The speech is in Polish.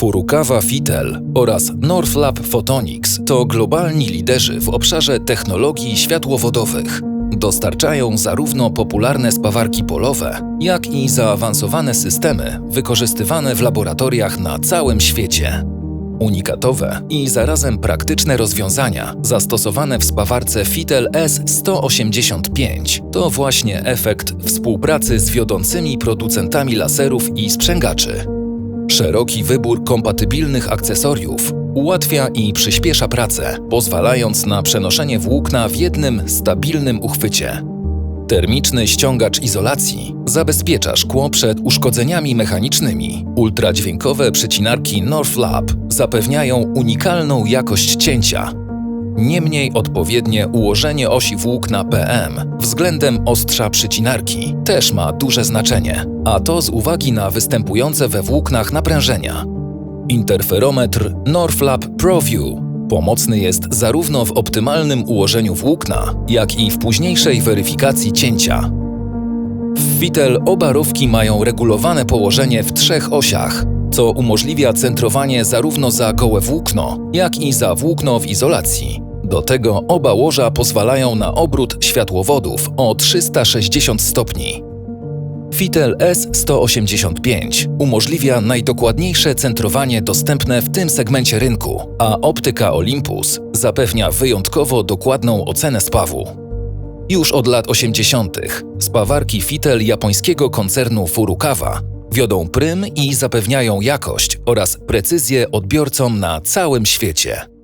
Furukawa Fitel oraz Northlab Photonics to globalni liderzy w obszarze technologii światłowodowych. Dostarczają zarówno popularne spawarki polowe, jak i zaawansowane systemy wykorzystywane w laboratoriach na całym świecie. Unikatowe i zarazem praktyczne rozwiązania zastosowane w spawarce Fitel S185 to właśnie efekt współpracy z wiodącymi producentami laserów i sprzęgaczy. Szeroki wybór kompatybilnych akcesoriów ułatwia i przyspiesza pracę, pozwalając na przenoszenie włókna w jednym stabilnym uchwycie. Termiczny ściągacz izolacji zabezpiecza szkło przed uszkodzeniami mechanicznymi. Ultradźwiękowe przecinarki Northlab zapewniają unikalną jakość cięcia. Niemniej odpowiednie ułożenie osi włókna PM względem ostrza przycinarki też ma duże znaczenie, a to z uwagi na występujące we włóknach naprężenia. Interferometr Northlab ProView pomocny jest zarówno w optymalnym ułożeniu włókna, jak i w późniejszej weryfikacji cięcia. W Fitel oba rowki mają regulowane położenie w trzech osiach, co umożliwia centrowanie zarówno za gołe włókno, jak i za włókno w izolacji. Do tego oba łoża pozwalają na obrót światłowodów o 360 stopni. Fitel S185 umożliwia najdokładniejsze centrowanie dostępne w tym segmencie rynku, a optyka Olympus zapewnia wyjątkowo dokładną ocenę spawu. Już od lat 80. spawarki Fitel japońskiego koncernu Furukawa wiodą prym i zapewniają jakość oraz precyzję odbiorcom na całym świecie.